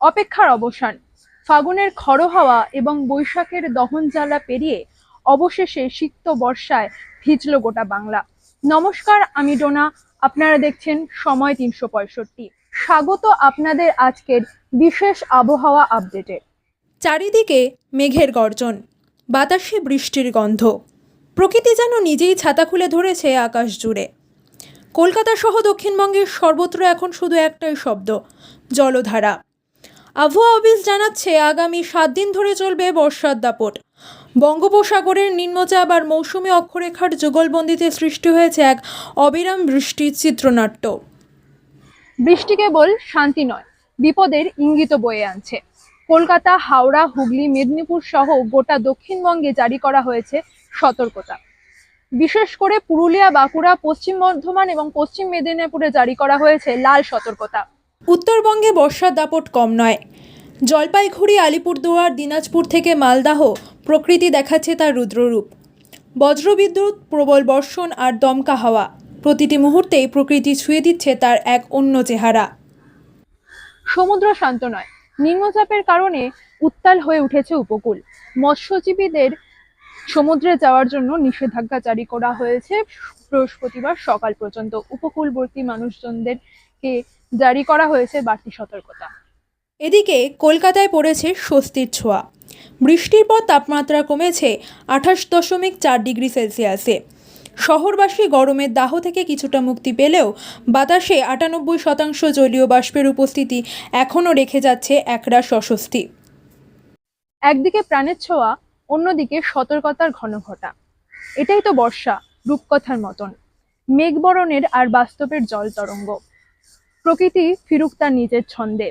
অপেক্ষার অবসান। ফাগুনের খড় হাওয়া এবং বৈশাখের দহন জ্বালা পেরিয়ে অবশেষে সিক্ত বর্ষায় ভিজল গোটা বাংলা। নমস্কার, আমি ডোনা। আপনারা দেখছেন সময় তিনশো পঁয়ষট্টি। স্বাগত আপনাদের আজকের বিশেষ আবহাওয়া আপডেটে। চারিদিকে মেঘের গর্জন, বাতাসে বৃষ্টির গন্ধ। প্রকৃতি যেন নিজেই ছাতা খুলে ধরেছে আকাশ জুড়ে। কলকাতা সহ দক্ষিণবঙ্গের সর্বত্র এখন শুধু একটাই শব্দ, জলধারা। আবহাওয়া অফিস জানাচ্ছে, আগামী সাত দিন ধরে চলবে বর্ষার দাপট। বঙ্গোপসাগরের নিম্নচাপ আর মৌসুমী অক্ষরেখার যুগলবন্দিতে সৃষ্টি হয়েছে এক অবিরাম বৃষ্টির চিত্রনাট্য। বৃষ্টি কেবল শান্তি নয়, বিপদের ইঙ্গিত বয়ে আনছে। কলকাতা, হাওড়া, হুগলি, মেদিনীপুর সহ গোটা দক্ষিণবঙ্গে জারি করা হয়েছে সতর্কতা। বিশেষ করে পুরুলিয়া, বাঁকুড়া, পশ্চিম বর্ধমান এবং পশ্চিম মেদিনীপুরে জারি করা হয়েছে লাল সতর্কতা। উত্তরবঙ্গে বর্ষার দাপট কম নয়। জলপাইগুড়ি, আলিপুরদুয়ার, দিনাজপুর থেকে মালদাহ প্রকৃতি দেখাচ্ছে তার রুদ্ররূপ। বজ্রবিদ্যুৎ, প্রবল বর্ষণ আর দমকা হাওয়া প্রতিটি মুহূর্তেই প্রকৃতি ছুঁয়ে দিচ্ছে তার এক অন্য চেহারা। সমুদ্র শান্ত নয়, নিম্নচাপের কারণে উত্তাল হয়ে উঠেছে উপকূল। মৎস্যজীবীদের সমুদ্রে যাওয়ার জন্য নিষেধাজ্ঞা জারি করা হয়েছে বৃহস্পতিবার সকাল পর্যন্ত। উপকূলবর্তী মানুষজনদেরকে জারি করা হয়েছে বাড়তি সতর্কতা। এদিকে কলকাতায় পড়েছে স্বস্তির ছোঁয়া। বৃষ্টির পর তাপমাত্রা কমেছে আঠাশ দশমিক চার ডিগ্রি সেলসিয়াসে। শহরবাসী গরমের দাহ থেকে কিছুটা মুক্তি পেলেও বাতাসে আটানব্বই শতাংশ জলীয় বাষ্পের উপস্থিতি এখনও রেখে যাচ্ছে একরাশ অস্বস্তি একদিকে প্রাণের ছোঁয়া অন্যদিকে সতর্কতার ঘন ঘটা। এটাই তো বর্ষা রূপকথার মতন। মেঘবরণের আর বাস্তবের জল তরঙ্গ। প্রকৃতি ফিরুক তার নিজের ছন্দে।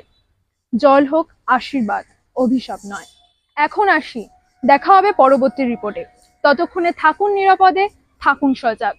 জল হোক আশীর্বাদ, অভিশাপ নয়। এখন আসি, দেখা হবে পরবর্তী রিপোর্টে ততক্ষণে থাকুন নিরাপদে, থাকুন সজাগ।